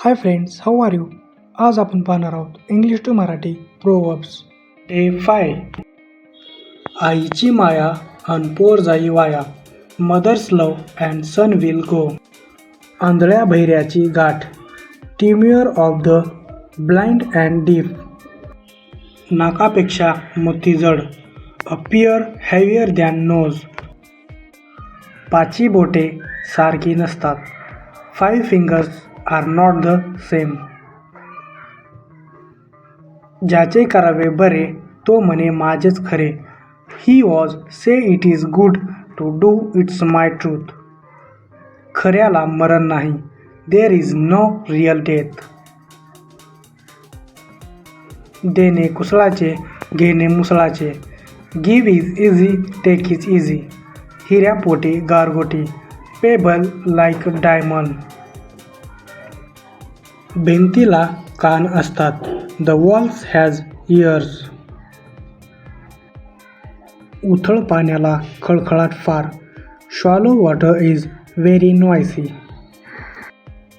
Hi friends how are you आज आपण पाहणार आहोत English to Marathi proverbs day five आईची माया अन पोर जाई वाया. Mother's love and son will go आंधळ्या भैऱ्याची गाठ. टिम्युअर of the blind and deep नाकापेक्षा मोती जड. अपियर हॅवियर दॅन नोज पाची बोटे सारखी नसतात. Five fingers are not the same. ज्याचे करावे बरे तो म्हणे माझेच खरे. He was say it is good to do it's my truth खऱ्याला मरण नाही. There is no real death देणे कुसळाचे घेणे मुसळाचे. Give is easy take is easy हिऱ्यापोटी गारगोटी. पेबल लाईक डायमंड भिंतीला कान असतात. द वॉल्स हॅज इयर्स उथळ पाण्याला खळखळाट फार. Shallow water is very noisy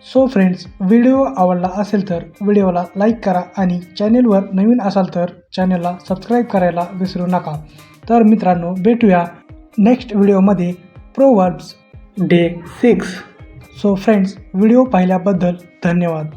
so friends video आवडला असेल तर व्हिडिओला लाईक करा आणि चॅनेलवर नवीन असाल तर चॅनेलला सबस्क्राईब करायला विसरू नका. तर मित्रांनो भेटूया नेक्स्ट व्हिडिओमध्ये proverbs day six so friends video पाहिल्याबद्दल धन्यवाद.